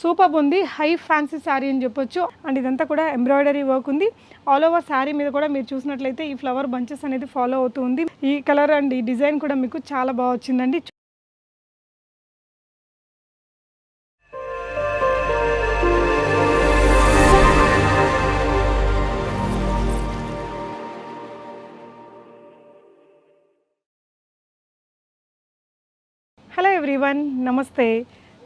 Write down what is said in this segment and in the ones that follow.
Super ఉంది. High fancy sari అని చెప్పొచ్చు. అండ్ ఇదంతా కూడా ఎంబ్రాయిడరీ వర్క్ ఉంది. ఆల్ ఓవర్ శారీ మీద కూడా మీరు చూసినట్లయితే ఈ ఫ్లవర్ బంచెస్ అనేది ఫాలో అవుతుంది ఈ కలర్ అండ్ ఈ డిజైన్ కూడా మీకు చాలా బాగా వచ్చిందండి. హలో ఎవ్రీవన్ నమస్తే.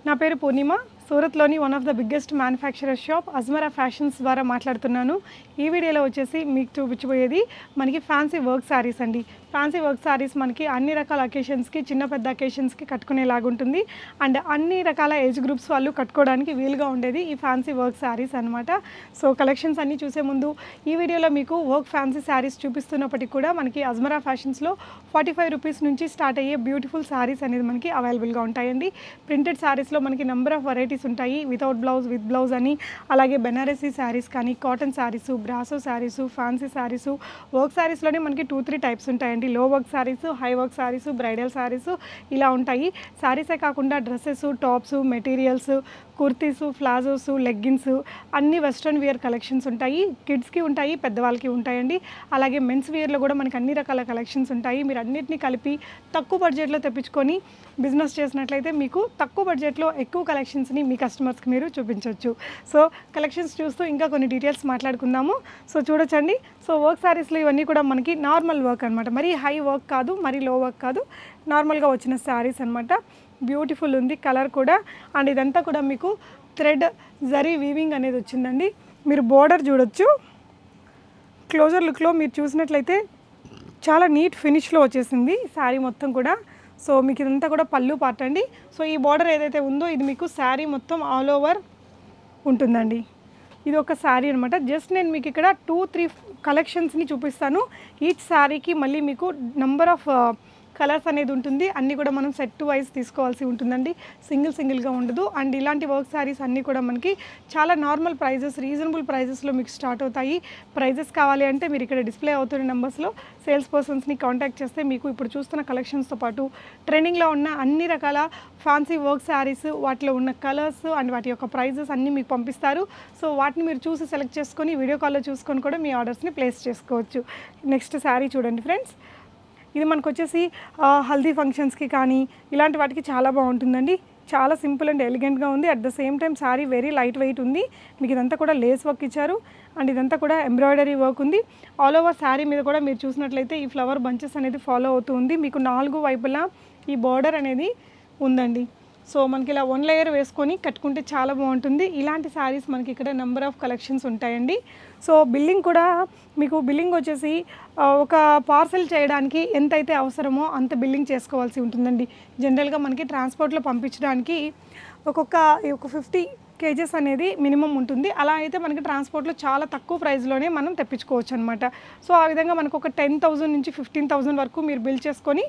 నా పేరు Purnima. సూరత్లోని one of the biggest manufacturer shop Ajmera Fashions ద్వారా మాట్లాడుతున్నాను. ఈ వీడియోలో వచ్చేసి మీకు చూపించబోయేది మనకి ఫ్యాన్సీ వర్క్ శారీస్ అండి. ఫ్యాన్సీ వర్క్ శారీస్ మనకి అన్ని రకాల అకేషన్స్కి చిన్న పెద్ద అకేషన్స్కి కట్టుకునేలాగా ఉంటుంది. అండ్ అన్ని రకాల ఏజ్ గ్రూప్స్ వాళ్ళు కట్టుకోవడానికి వీలుగా ఉండేది ఈ ఫ్యాన్సీ వర్క్ శారీస్ అనమాట సో కలెక్షన్స్ అన్నీ చూసే ముందు ఈ వీడియోలో మీకు వర్క్ ఫ్యాన్సీ శారీస్ చూపిస్తున్నప్పటికీ కూడా మనకి అజ్మరా ఫ్యాషన్స్లో ఫార్టీ ఫైవ్ రూపీస్ నుంచి స్టార్ట్ అయ్యే బ్యూటిఫుల్ శారీస్ అనేది మనకి అవైలబుల్గా ఉంటాయండి. ప్రింటెడ్ శారీస్లో మనకి నెంబర్ ఆఫ్ వెరైటీస్ ఉంటాయి. వితౌట్ బ్లౌజ్ విత్ బ్లౌజ్ అని అలాగే బెనారసీ శారీస్ కానీ cotton saris brasso saris fancy saris work శారీస్లోనే మనకి టూ త్రీ టైప్స్ ఉంటాయండి. Low work saris high work saris bridal saris ఇలా ఉంటాయి. శారీసే కాకుండా dresses tops materials kurtis palazzos leggings అన్ని వెస్ట్రన్ వేర్ కలెక్షన్స్ ఉంటాయి. కిడ్స్కి ఉంటాయి పెద్దవాళ్ళకి ఉంటాయండి. అలాగే మెన్స్ వేర్లో కూడా మనకి అన్ని రకాల కలెక్షన్స్ ఉంటాయి. మీరు అన్నిటినీ కలిపి తక్కువ బడ్జెట్లో తెప్పించుకొని బిజినెస్ చేసినట్లయితే మీకు తక్కువ బడ్జెట్లో ఎక్కువ కలెక్షన్స్ని మీ కస్టమర్స్కి మీరు చూపించవచ్చు సో కలెక్షన్స్ చూస్తూ ఇంకా కొన్ని డీటెయిల్స్ మాట్లాడుకుందాము. సో చూడొచ్చండి. సో వర్క్ శారీస్లో ఇవన్నీ కూడా మనకి నార్మల్ వర్క్ అనమాట మరీ హై వర్క్ కాదు మరీ లో వర్క్ కాదు. నార్మల్గా వచ్చిన శారీస్ అనమాట బ్యూటిఫుల్ ఉంది కలర్ కూడా. అండ్ ఇదంతా కూడా మీకు థ్రెడ్ జరీ వీవింగ్ అనేది వచ్చిందండి. మీరు బోర్డర్ చూడొచ్చు. క్లోజర్ లుక్లో మీరు చూసినట్లయితే చాలా నీట్ ఫినిష్లో వచ్చేసింది శారీ మొత్తం కూడా. సో మీకు ఇదంతా కూడా పళ్ళు పార్ట్ అండి. సో ఈ బార్డర్ ఏదైతే ఉందో ఇది మీకు శారీ మొత్తం ఆల్ ఓవర్ ఉంటుందండి. ఇది ఒక శారీ అనమాట జస్ట్ నేను మీకు ఇక్కడ టూ త్రీ కలెక్షన్స్ని చూపిస్తాను. ఈచ్ శారీకి మళ్ళీ మీకు నంబర్ ఆఫ్ కలర్స్ అనేది ఉంటుంది. అన్నీ కూడా మనం సెట్ వైజ్ తీసుకోవాల్సి ఉంటుందండి. సింగిల్ సింగిల్గా ఉండదు. అండ్ ఇలాంటి వర్క్ శారీస్ అన్నీ కూడా మనకి చాలా నార్మల్ ప్రైజెస్ రీజనబుల్ ప్రైజెస్లో మీకు స్టార్ట్ అవుతాయి. ప్రైజెస్ కావాలి అంటే మీరు ఇక్కడ డిస్ప్లే అవుతున్న నెంబర్స్లో సేల్స్ పర్సన్స్ని కాంటాక్ట్ చేస్తే మీకు ఇప్పుడు చూస్తున్న కలెక్షన్స్తో పాటు ట్రెండింగ్లో ఉన్న అన్ని రకాల ఫ్యాన్సీ వర్క్ శారీస్ వాటిలో ఉన్న కలర్స్ అండ్ వాటి యొక్క ప్రైజెస్ అన్నీ మీకు పంపిస్తారు. సో వాటిని మీరు చూసి సెలెక్ట్ చేసుకొని వీడియో కాల్లో చూసుకొని కూడా మీ ఆర్డర్స్ని ప్లేస్ చేసుకోవచ్చు. నెక్స్ట్ శారీ చూడండి ఫ్రెండ్స్ ఇది మనకు వచ్చేసి హల్దీ ఫంక్షన్స్కి కానీ ఇలాంటి వాటికి చాలా బాగుంటుందండి. చాలా సింపుల్ అండ్ ఎలిగెంట్గా ఉంది. At the same time sari very light weight ఉంది. మీకు ఇదంతా కూడా లేస్ వర్క్ ఇచ్చారు. అండ్ ఇదంతా కూడా ఎంబ్రాయిడరీ వర్క్ ఉంది. ఆల్ ఓవర్ శారీ మీద కూడా మీరు చూసినట్లయితే ఈ ఫ్లవర్ బంచెస్ అనేది ఫాలో అవుతూ ఉంది. మీకు నాలుగు వైపులా ఈ బార్డర్ అనేది ఉందండి. సో మనకి ఇలా వన్ లేయర్ వేసుకొని కట్టుకుంటే చాలా బాగుంటుంది. ఇలాంటి శారీస్ మనకి ఇక్కడ నెంబర్ ఆఫ్ కలెక్షన్స్ ఉంటాయండి. సో బిల్లింగ్ కూడా మీకు బిల్లింగ్ వచ్చేసి ఒక పార్సల్ చేయడానికి ఎంతైతే అవసరమో అంత బిల్లింగ్ చేసుకోవాల్సి ఉంటుందండి. జనరల్గా మనకి ట్రాన్స్పోర్ట్లో పంపించడానికి ఒక్కొక్క ఒక ఫిఫ్టీ కేజెస్ అనేది మినిమం ఉంటుంది. అలా అయితే మనకి ట్రాన్స్పోర్ట్లో చాలా తక్కువ ప్రైస్లోనే మనం తెప్పించుకోవచ్చు అనమాట సో ఆ విధంగా మనకు ఒక టెన్ థౌజండ్ నుంచి ఫిఫ్టీన్ థౌజండ్ వరకు మీరు బిల్ చేసుకొని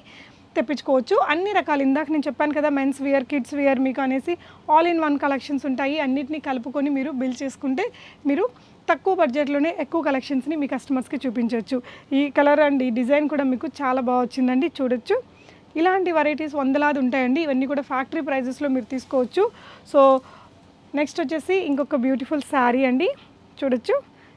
తెప్పించుకోవచ్చు. అన్ని రకాలు ఇందాక నేను చెప్పాను కదా మెన్స్ వేర్ కిడ్స్ వేర్ మీకు అనేసి ఆల్ ఇన్ వన్ కలెక్షన్స్ ఉంటాయి. అన్నిటిని కలుపుకొని మీరు బిల్ చేసుకుంటే మీరు తక్కువ బడ్జెట్లోనే ఎక్కువ కలెక్షన్స్ని మీ కస్టమర్స్కి చూపించవచ్చు ఈ కలర్ అండ్ ఈ డిజైన్ కూడా మీకు చాలా బాగా వచ్చిందండి చూడొచ్చు. ఇలాంటి వెరైటీస్ వందలాది ఉంటాయండి. ఇవన్నీ కూడా ఫ్యాక్టరీ ప్రైజెస్లో మీరు తీసుకోవచ్చు. సో నెక్స్ట్ వచ్చేసి ఇంకొక బ్యూటిఫుల్ శారీ అండి చూడొచ్చు.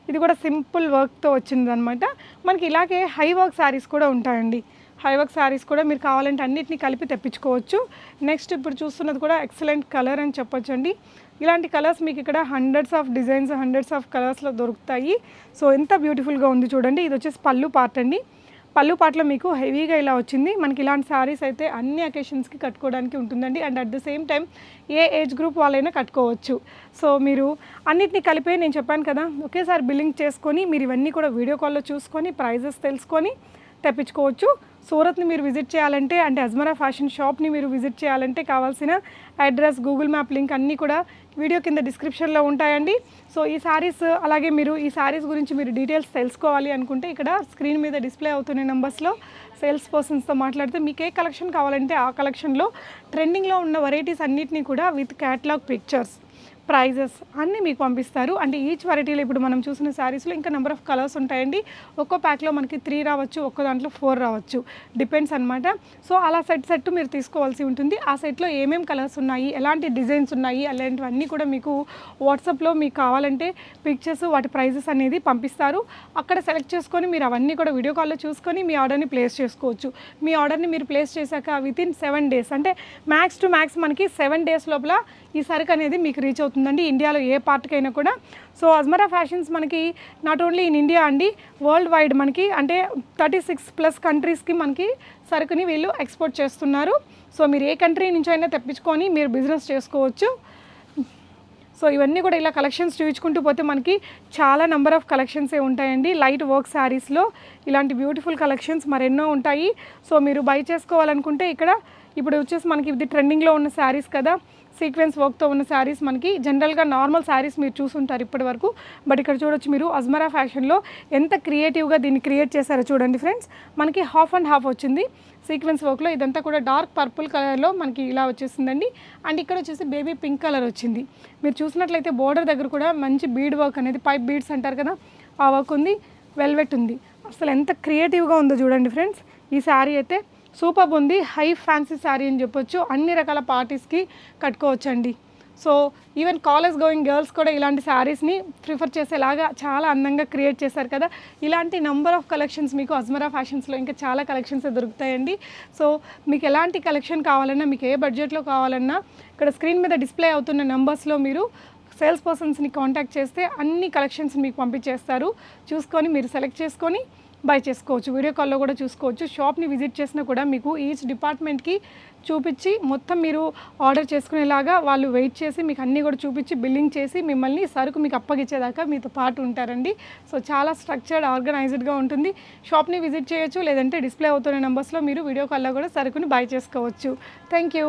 ఇది కూడా సింపుల్ వర్క్తో వచ్చిందనమాట మనకి ఇలాగే హై వర్క్ శారీస్ కూడా ఉంటాయండి. హై వర్క్ శారీస్ కూడా మీరు కావాలంటే అన్నింటినీ కలిపి తెప్పించుకోవచ్చు. నెక్స్ట్ ఇప్పుడు చూస్తున్నది కూడా ఎక్సలెంట్ కలర్ అని చెప్పొచ్చు అండి ఇలాంటి కలర్స్ మీకు ఇక్కడ hundreds of designs hundreds of కలర్స్లో దొరుకుతాయి. సో ఎంత బ్యూటిఫుల్గా ఉంది చూడండి. ఇది వచ్చేసి పళ్ళు పార్ట్ అండి. పళ్ళు పాటలో మీకు హెవీగా ఇలా వచ్చింది. మనకి ఇలాంటి శారీస్ అయితే అన్ని అకేషన్స్కి కట్టుకోవడానికి ఉంటుందండి. And at the same time A age group వాళ్ళైనా కట్టుకోవచ్చు. సో మీరు అన్నిటిని కలిపే నేను చెప్పాను కదా ఒకేసారి బిల్లింగ్ చేసుకొని మీరు ఇవన్నీ కూడా వీడియో కాల్లో చూసుకొని ప్రైజెస్ తెలుసుకొని తెప్పించుకోవచ్చు. సూరత్ని మీరు విజిట్ చేయాలంటే అంటే అజ్మరా ఫ్యాషన్ షాప్ని మీరు విజిట్ చేయాలంటే కావాల్సిన అడ్రస్ గూగుల్ మ్యాప్ లింక్ అన్నీ కూడా వీడియో కింద డిస్క్రిప్షన్లో ఉంటాయండి. సో ఈ శారీస్ అలాగే మీరు ఈ శారీస్ గురించి మీరు డీటెయిల్స్ తెలుసుకోవాలి అనుకుంటే ఇక్కడ స్క్రీన్ మీద డిస్ప్లే అవుతున్న నెంబర్స్లో సేల్స్ పర్సన్స్తో మాట్లాడితే మీకు ఏ కలెక్షన్ కావాలంటే ఆ కలెక్షన్లో ట్రెండింగ్లో ఉన్న వెరైటీస్ అన్నిటినీ కూడా విత్ క్యాట్లాగ్ పిక్చర్స్ ప్రైజెస్ అన్నీ మీకు పంపిస్తారు. అంటే ఈచ్ వెరైటీలో ఇప్పుడు మనం చూసిన శారీస్లో ఇంకా నెంబర్ ఆఫ్ కలర్స్ ఉంటాయండి. ఒక్కో ప్యాక్లో మనకి త్రీ రావచ్చు ఒక్కో దాంట్లో ఫోర్ రావచ్చు. డిపెండ్స్ అనమాట సో అలా సెట్ సెట్ మీరు తీసుకోవాల్సి ఉంటుంది. ఆ సెట్లో ఏమేమి కలర్స్ ఉన్నాయి ఎలాంటి డిజైన్స్ ఉన్నాయి అలాంటివన్నీ కూడా మీకు వాట్సాప్లో మీకు కావాలంటే పిక్చర్స్ వాటి ప్రైజెస్ అనేది పంపిస్తారు. అక్కడ సెలెక్ట్ చేసుకొని మీరు అవన్నీ కూడా వీడియో కాల్లో చూసుకొని మీ ఆర్డర్ని ప్లేస్ చేసుకోవచ్చు. మీ ఆర్డర్ని మీరు ప్లేస్ చేశాక విత్ ఇన్ సెవెన్ డేస్ అంటే మ్యాక్స్ టు మ్యాక్స్ మనకి సెవెన్ డేస్ లోపల ఈ సరుకు అనేది మీకు రీచ్ అవుతుంది. అవుతుందండి ఇండియాలో ఏ పార్ట్కైనా కూడా. సో అజ్మరా ఫ్యాషన్స్ మనకి నాట్ ఓన్లీ ఇన్ ఇండియా అండి వరల్డ్ వైడ్ మనకి అంటే థర్టీ సిక్స్ ప్లస్ కంట్రీస్కి మనకి సరుకుని వీళ్ళు ఎక్స్పోర్ట్ చేస్తున్నారు. సో మీరు ఏ కంట్రీ నుంచి అయినా తెప్పించుకొని మీరు బిజినెస్ చేసుకోవచ్చు. సో ఇవన్నీ కూడా ఇలా కలెక్షన్స్ చూపించుకుంటూ పోతే మనకి చాలా నెంబర్ ఆఫ్ కలెక్షన్సే ఉంటాయండి. లైట్ వర్క్ శారీస్లో ఇలాంటి బ్యూటిఫుల్ కలెక్షన్స్ మరెన్నో ఉంటాయి. సో మీరు బై చేసుకోవాలనుకుంటే ఇక్కడ ఇప్పుడు వచ్చేసి మనకి ఇది ట్రెండింగ్లో ఉన్న శారీస్ కదా. సీక్వెన్స్ వర్క్తో ఉన్న శారీస్ మనకి జనరల్గా నార్మల్ శారీస్ మీరు చూసుంటారు ఇప్పటి వరకు బట్ ఇక్కడ చూడొచ్చు మీరు అజ్మరా ఫ్యాషన్లో ఎంత క్రియేటివ్గా దీన్ని క్రియేట్ చేశారో చూడండి ఫ్రెండ్స్. మనకి హాఫ్ అండ్ హాఫ్ వచ్చింది. సీక్వెన్స్ వర్క్లో ఇదంతా కూడా డార్క్ పర్పుల్ కలర్లో మనకి ఇలా వచ్చేసిందండి అండ్ ఇక్కడ వచ్చేసి బేబీ పింక్ కలర్ వచ్చింది. మీరు చూసినట్లయితే బోర్డర్ దగ్గర కూడా మంచి బీడ్ వర్క్ అనేది పైప్ బీడ్స్ అంటారు కదా ఆ వర్క్ ఉంది. వెల్వెట్ ఉంది. అసలు ఎంత క్రియేటివ్గా ఉందో చూడండి ఫ్రెండ్స్. ఈ శారీ అయితే సూపర్ ఉంది. హై ఫ్యాన్సీ శారీ అని చెప్పొచ్చు. అన్ని రకాల పార్టీస్కి కట్టుకోవచ్చండి. So even college going girls కూడా ఇలాంటి శారీస్ని ప్రిఫర్ చేసేలాగా చాలా అందంగా క్రియేట్ చేశారు కదా. ఇలాంటి నెంబర్ ఆఫ్ కలెక్షన్స్ మీకు అజ్మరా ఫ్యాషన్స్లో ఇంకా చాలా కలెక్షన్స్ దొరుకుతాయండి. సో మీకు ఎలాంటి కలెక్షన్ కావాలన్నా మీకు ఏ బడ్జెట్లో కావాలన్నా ఇక్కడ స్క్రీన్ మీద డిస్ప్లే అవుతున్న నెంబర్స్లో మీరు సేల్స్ పర్సన్స్ని కాంటాక్ట్ చేస్తే అన్ని కలెక్షన్స్ మీకు పంపించేస్తారు. చూసుకొని మీరు సెలెక్ట్ చేసుకొని బై చేసుకోవచ్చు వీడియో కాల్లో కూడా చూసుకోవచ్చు. షాప్ని విజిట్ చేసినా కూడా మీకు ఈచ్ డిపార్ట్మెంట్కి చూపించి మొత్తం మీరు ఆర్డర్ చేసుకునేలాగా వాళ్ళు వెయిట్ చేసి మీకు అన్నీ కూడా చూపించి బిల్లింగ్ చేసి మిమ్మల్ని సరుకు మీకు అప్పగించేదాకా మీతో పాటు ఉంటారండి. సో చాలా స్ట్రక్చర్డ్ ఆర్గనైజ్డ్గా ఉంటుంది. షాప్ని విజిట్ చేయొచ్చు లేదంటే డిస్ప్లే అవుతున్న నెంబర్స్లో మీరు వీడియో కాల్లో కూడా సరుకుని బై చేసుకోవచ్చు. Thank you